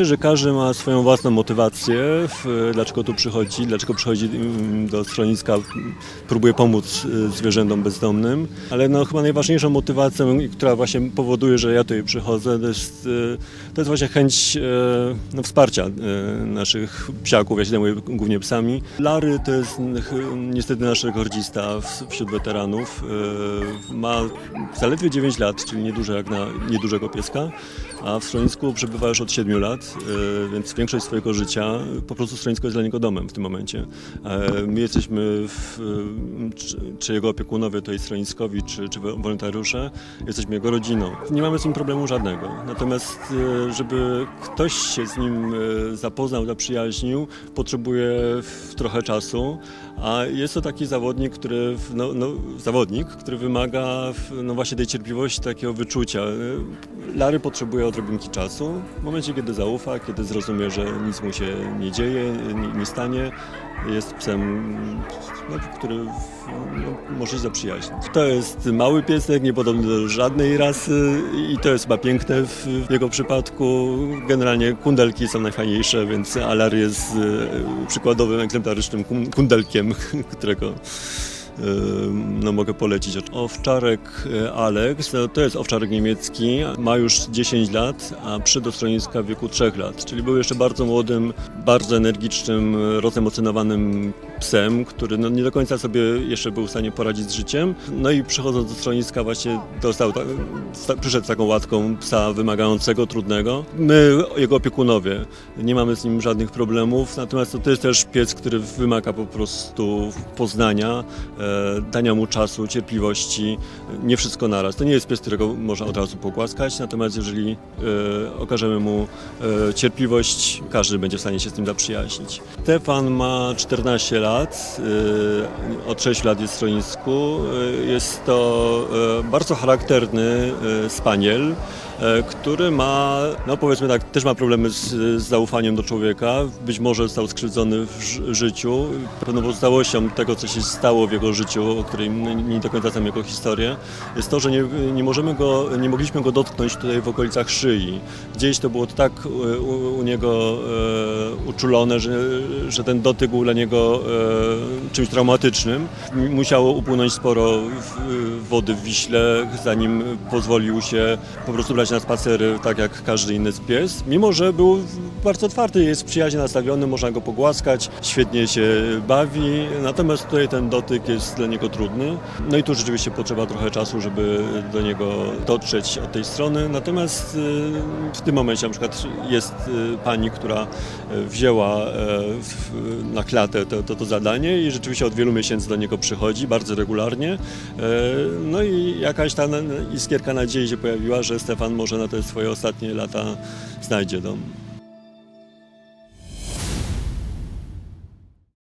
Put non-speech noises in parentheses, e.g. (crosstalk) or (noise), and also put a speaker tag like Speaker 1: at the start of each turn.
Speaker 1: Myślę, że każdy ma swoją własną motywację, w, dlaczego tu przychodzi, dlaczego przychodzi mm, do schroniska, próbuje pomóc y, zwierzętom bezdomnym, ale no, chyba najważniejszą motywacją, która właśnie powoduje, że ja tutaj przychodzę, to jest, y, to jest właśnie chęć y, no, wsparcia naszych psiaków, ja się zajmuję głównie psami. Lary to jest niestety nasz rekordzista wśród weteranów. Ma zaledwie 9 lat, czyli nieduże jak na niedużego pieska, a w schronisku przebywa już od 7 lat, y, więc większość swojego życia po prostu schronisko jest dla niego domem w tym momencie. E, My jesteśmy, w, y, czy, czy jego opiekunowie, to jest czy, czy wolontariusze, jesteśmy jego rodziną. Nie mamy z nim problemu żadnego. Natomiast, żeby ktoś się z nim zapoznał, zaprzyjaźnił, potrzebuje trochę czasu, a jest to taki zawodnik, który, no, no, zawodnik, który wymaga no właśnie tej cierpliwości, takiego wyczucia. Lary potrzebuje odrobinki czasu. W momencie, kiedy zaufa, kiedy zrozumie, że nic mu się nie dzieje, nie, nie stanie, jest psem, no, który no, może się zaprzyjaźnić. To jest mały piesek, niepodobny do żadnej rasy i to jest chyba piękne w, w jego przypadku. Generalnie kundelki są najfajniejsze, więc Alar jest e, przykładowym, egzemplarycznym kun- kundelkiem, (laughs) którego no, mogę polecić. Owczarek e, Alex, no, to jest owczarek niemiecki, ma już 10 lat, a przyszedł do w wieku 3 lat, czyli był jeszcze bardzo młodym, bardzo energicznym, rozemocjonowanym psem, który no, nie do końca sobie jeszcze był w stanie poradzić z życiem. No i przychodząc do schroniska właśnie dostał, ta, przyszedł z taką łatką psa wymagającego, trudnego. My, jego opiekunowie, nie mamy z nim żadnych problemów, natomiast to, to jest też pies, który wymaga po prostu poznania, e, dania mu czasu, cierpliwości, nie wszystko naraz. To nie jest pies, którego można od razu pogłaskać, natomiast jeżeli e, okażemy mu e, cierpliwość, każdy będzie w stanie się z tym zaprzyjaźnić. Stefan ma 14 lat, e, od 6 lat jest w schronisku. Jest to bardzo charakterny spaniel, który ma, no powiedzmy tak, też ma problemy z, z zaufaniem do człowieka. Być może został skrzywdzony w życiu. Pewną pozostałością tego, co się stało w jego życiu, o której nie, do końca znam jego historię, jest to, że nie, nie możemy go, nie mogliśmy go dotknąć tutaj w okolicach szyi. Gdzieś to było tak e, u, u niego e, uczulone, że, że ten dotyk był dla niego e, czymś traumatycznym. Musiało upłynąć sporo w, wody w Wiśle, zanim pozwolił się po prostu brać na spacery, tak jak każdy inny pies. Mimo, że był bardzo otwarty, jest przyjaźnie nastawiony, można go pogłaskać, świetnie się bawi, natomiast tutaj ten dotyk jest dla niego trudny. No i tu rzeczywiście potrzeba trochę czasu, żeby do niego dotrzeć od tej strony. Natomiast y, w tym momencie na przykład jest y, pani, która y, wzięła e, na klatę to, to, to zadanie i rzeczywiście od wielu miesięcy do niego przychodzi, bardzo regularnie. E, No i jakaś ta iskierka nadziei się pojawiła, że Stefan może na te swoje ostatnie lata znajdzie dom.